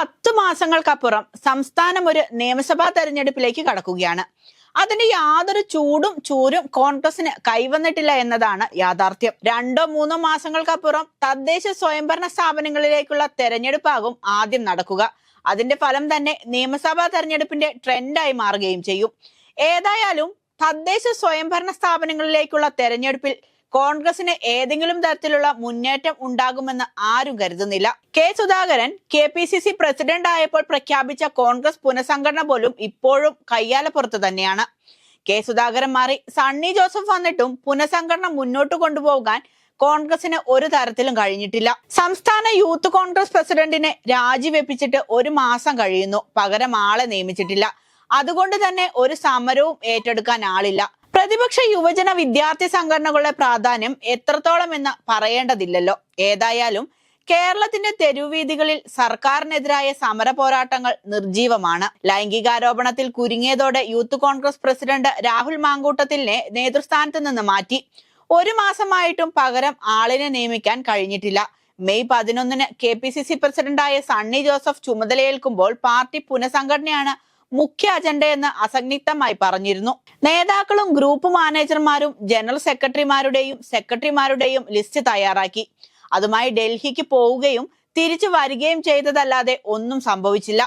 പത്ത് മാസങ്ങൾക്കപ്പുറം സംസ്ഥാനം ഒരു നിയമസഭാ തെരഞ്ഞെടുപ്പിലേക്ക് കടക്കുകയാണ്. അതിന്റെ യാതൊരു ചൂടും ചൂരും കോൺഗ്രസിന് കൈവന്നിട്ടില്ല എന്നതാണ് യാഥാർത്ഥ്യം. രണ്ടോ മൂന്നോ മാസങ്ങൾക്കപ്പുറം തദ്ദേശ സ്വയംഭരണ സ്ഥാപനങ്ങളിലേക്കുള്ള തെരഞ്ഞെടുപ്പാകും ആദ്യം നടക്കുക. അതിന്റെ ഫലം തന്നെ നിയമസഭാ തെരഞ്ഞെടുപ്പിന്റെ ട്രെൻഡായി മാറുകയും ചെയ്യും. ഏതായാലും തദ്ദേശ സ്വയംഭരണ സ്ഥാപനങ്ങളിലേക്കുള്ള തെരഞ്ഞെടുപ്പിൽ കോൺഗ്രസിന് ഏതെങ്കിലും തരത്തിലുള്ള മുന്നേറ്റം ഉണ്ടാകുമെന്ന് ആരും കരുതുന്നില്ല. K Sudhakaran K P C C president ആയപ്പോൾ പ്രഖ്യാപിച്ച കോൺഗ്രസ് പുനഃസംഘടന പോലും ഇപ്പോഴും കയ്യാലപ്പുറത്ത് തന്നെയാണ്. കെ സുധാകരൻ മാറി സണ്ണി ജോസഫ് വന്നിട്ടും പുനഃസംഘടന മുന്നോട്ട് കൊണ്ടുപോകാൻ കോൺഗ്രസിന് ഒരു തരത്തിലും കഴിഞ്ഞിട്ടില്ല. സംസ്ഥാന യൂത്ത് കോൺഗ്രസ് പ്രസിഡന്റിനെ രാജിവെപ്പിച്ചിട്ട് ഒരു മാസം കഴിയുന്നു. പകരം ആളെ നിയമിച്ചിട്ടില്ല. അതുകൊണ്ട് തന്നെ ഒരു സമരവും ഏറ്റെടുക്കാൻ ആളില്ല. പ്രതിപക്ഷ യുവജന വിദ്യാർത്ഥി സംഘടനകളുടെ പ്രാധാന്യം എത്രത്തോളം എന്ന് പറയേണ്ടതില്ലല്ലോ. ഏതായാലും കേരളത്തിന്റെ തെരുവീതികളിൽ സർക്കാരിനെതിരായ സമര പോരാട്ടങ്ങൾ നിർജീവമാണ് ലൈംഗികാരോപണത്തിൽ കുരുങ്ങിയതോടെ യൂത്ത് കോൺഗ്രസ് പ്രസിഡന്റ് രാഹുൽ മാങ്കൂട്ടത്തിലിനെ നേതൃസ്ഥാനത്ത് നിന്ന് മാറ്റി. ഒരു മാസമായിട്ടും പകരം ആളിനെ നിയമിക്കാൻ കഴിഞ്ഞിട്ടില്ല. മെയ് പതിനൊന്നിന് കെ പി സി സി പ്രസിഡന്റായ സണ്ണി ജോസഫ് ചുമതലയേൽക്കുമ്പോൾ പാർട്ടി പുനഃസംഘടനയാണ് മുഖ്യ അജണ്ടയെന്ന് അസന്നിഗ്ധമായി പറഞ്ഞിരുന്നു. നേതാക്കളും ഗ്രൂപ്പ് മാനേജർമാരും ജനറൽ സെക്രട്ടറിമാരുടെയും സെക്രട്ടറിമാരുടെയും ലിസ്റ്റ് തയ്യാറാക്കി. അതുമായി ഡൽഹിക്ക് പോവുകയും തിരിച്ചു വരികയും ചെയ്തതല്ലാതെ ഒന്നും സംഭവിച്ചില്ല.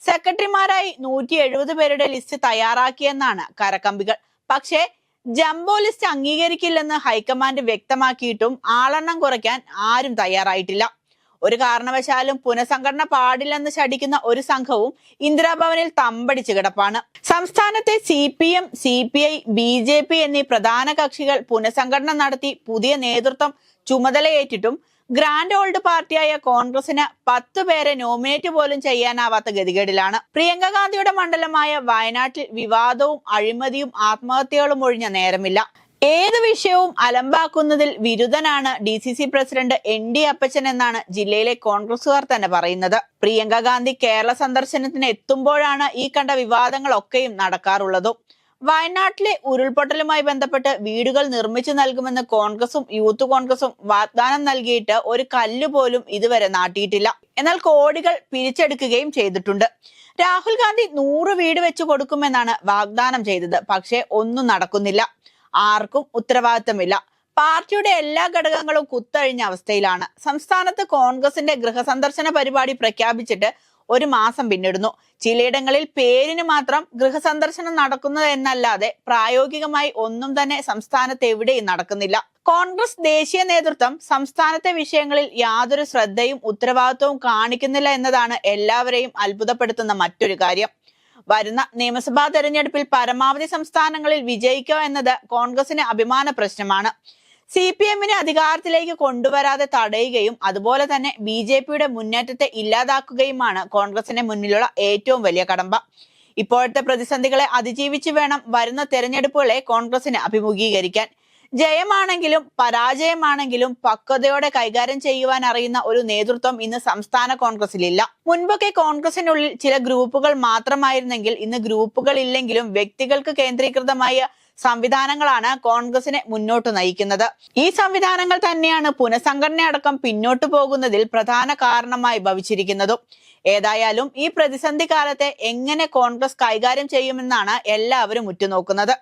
സെക്രട്ടറിമാരായി നൂറ്റി എഴുപത് പേരുടെ ലിസ്റ്റ് തയ്യാറാക്കിയെന്നാണ് കരക്കമ്പികൾ പക്ഷേ ജംബോ ലിസ്റ്റ് അംഗീകരിക്കില്ലെന്ന് ഹൈക്കമാൻഡ് വ്യക്തമാക്കിയിട്ടും ആളെണ്ണം കുറയ്ക്കാൻ ആരും തയ്യാറായിട്ടില്ല. ഒരു കാരണവശാലും പുനഃസംഘടന പാടില്ലെന്ന് ശടിക്കുന്ന ഒരു സംഘവും ഇന്ദിരാഭവനിൽ തമ്പടിച്ചു കിടപ്പാണ്. സംസ്ഥാനത്തെ C P M C P I B J P എന്നീ പ്രധാന കക്ഷികൾ പുനഃസംഘടന നടത്തി പുതിയ നേതൃത്വം ചുമതലയേറ്റിട്ടും ഗ്രാൻഡ് ഓൾഡ് പാർട്ടിയായ കോൺഗ്രസിന് പത്ത് പേരെ നോമിനേറ്റ് പോലും ചെയ്യാനാവാത്ത ഗതികേടിലാണ്. പ്രിയങ്ക ഗാന്ധിയുടെ മണ്ഡലമായ വയനാട്ടിൽ വിവാദവും അഴിമതിയും ആത്മഹത്യകളും ഒഴിഞ്ഞ നേരമില്ല. ഏത് വിഷയവും അലമ്പാക്കുന്നതിൽ വിരുദ്ധനാണ് D C C president N D Appachan എന്നാണ് ജില്ലയിലെ കോൺഗ്രസുകാർ തന്നെ പറയുന്നത്. പ്രിയങ്ക ഗാന്ധി കേരള സന്ദർശനത്തിന് എത്തുമ്പോഴാണ് ഈ കണ്ട വിവാദങ്ങളൊക്കെയും നടക്കാറുള്ളതും. വയനാട്ടിലെ ഉരുൾപൊട്ടലുമായി ബന്ധപ്പെട്ട് വീടുകൾ നിർമ്മിച്ചു നൽകുമെന്ന് കോൺഗ്രസും യൂത്ത് കോൺഗ്രസും വാഗ്ദാനം നൽകിയിട്ട് ഒരു കല്ല് പോലും ഇതുവരെ നാട്ടിയിട്ടില്ല. എന്നാൽ കോടികൾ പിരിച്ചെടുക്കുകയും ചെയ്തിട്ടുണ്ട്. രാഹുൽ ഗാന്ധി നൂറ് വീട് വെച്ചു കൊടുക്കുമെന്നാണ് വാഗ്ദാനം ചെയ്തത്. പക്ഷേ ഒന്നും നടക്കുന്നില്ല. ആർക്കും ഉത്തരവാദിത്തമില്ല. പാർട്ടിയുടെ എല്ലാ ഘടകങ്ങളും കുത്തഴിഞ്ഞ അവസ്ഥയിലാണ്. സംസ്ഥാനത്ത് കോൺഗ്രസിന്റെ ഗൃഹസന്ദർശന പരിപാടി പ്രഖ്യാപിച്ചിട്ട് ഒരു മാസം പിന്നിടുന്നു. ചിലയിടങ്ങളിൽ പേരിന് മാത്രം ഗൃഹസന്ദർശനം നടക്കുന്നത് എന്നല്ലാതെ പ്രായോഗികമായി ഒന്നും തന്നെ സംസ്ഥാനത്ത് എവിടെയും നടക്കുന്നില്ല. കോൺഗ്രസ് ദേശീയ നേതൃത്വം സംസ്ഥാനത്തെ വിഷയങ്ങളിൽ യാതൊരു ശ്രദ്ധയും ഉത്തരവാദിത്വവും കാണിക്കുന്നില്ല എന്നതാണ് എല്ലാവരെയും അത്ഭുതപ്പെടുത്തുന്ന മറ്റൊരു കാര്യം. വരുന്ന നിയമസഭാ തെരഞ്ഞെടുപ്പിൽ പരമാവധി സംസ്ഥാനങ്ങളിൽ വിജയിക്കുക എന്നത് കോൺഗ്രസിന് അഭിമാന പ്രശ്നമാണ്. സി പി എമ്മിനെ അധികാരത്തിലേക്ക് കൊണ്ടുവരാതെ തടയുകയും അതുപോലെ തന്നെ ബി ജെ പിയുടെ മുന്നേറ്റത്തെ ഇല്ലാതാക്കുകയുമാണ് കോൺഗ്രസിന്റെ മുന്നിലുള്ള ഏറ്റവും വലിയ കടമ്പ. ഇപ്പോഴത്തെ പ്രതിസന്ധികളെ അതിജീവിച്ച് വേണം വരുന്ന തെരഞ്ഞെടുപ്പുകളെ കോൺഗ്രസിന് അഭിമുഖീകരിക്കാൻ. ജയമാണെങ്കിലും പരാജയമാണെങ്കിലും പക്വതയോടെ കൈകാര്യം ചെയ്യുവാൻ അറിയുന്ന ഒരു നേതൃത്വം ഇന്ന് സംസ്ഥാന കോൺഗ്രസിലില്ല. മുൻപൊക്കെ കോൺഗ്രസിനുള്ളിൽ ചില ഗ്രൂപ്പുകൾ മാത്രമായിരുന്നെങ്കിൽ ഇന്ന് ഗ്രൂപ്പുകൾ ഇല്ലെങ്കിലും വ്യക്തികൾക്ക് കേന്ദ്രീകൃതമായ സംവിധാനങ്ങളാണ് കോൺഗ്രസിനെ മുന്നോട്ട് നയിക്കുന്നത്. ഈ സംവിധാനങ്ങൾ തന്നെയാണ് പുനഃസംഘടന അടക്കം പിന്നോട്ടു പോകുന്നതിൽ പ്രധാന കാരണമായി ഭവിച്ചിരിക്കുന്നതും. ഏതായാലും ഈ പ്രതിസന്ധി കാലത്തെ എങ്ങനെ കോൺഗ്രസ് കൈകാര്യം ചെയ്യുമെന്നാണ് എല്ലാവരും ഉറ്റുനോക്കുന്നത്.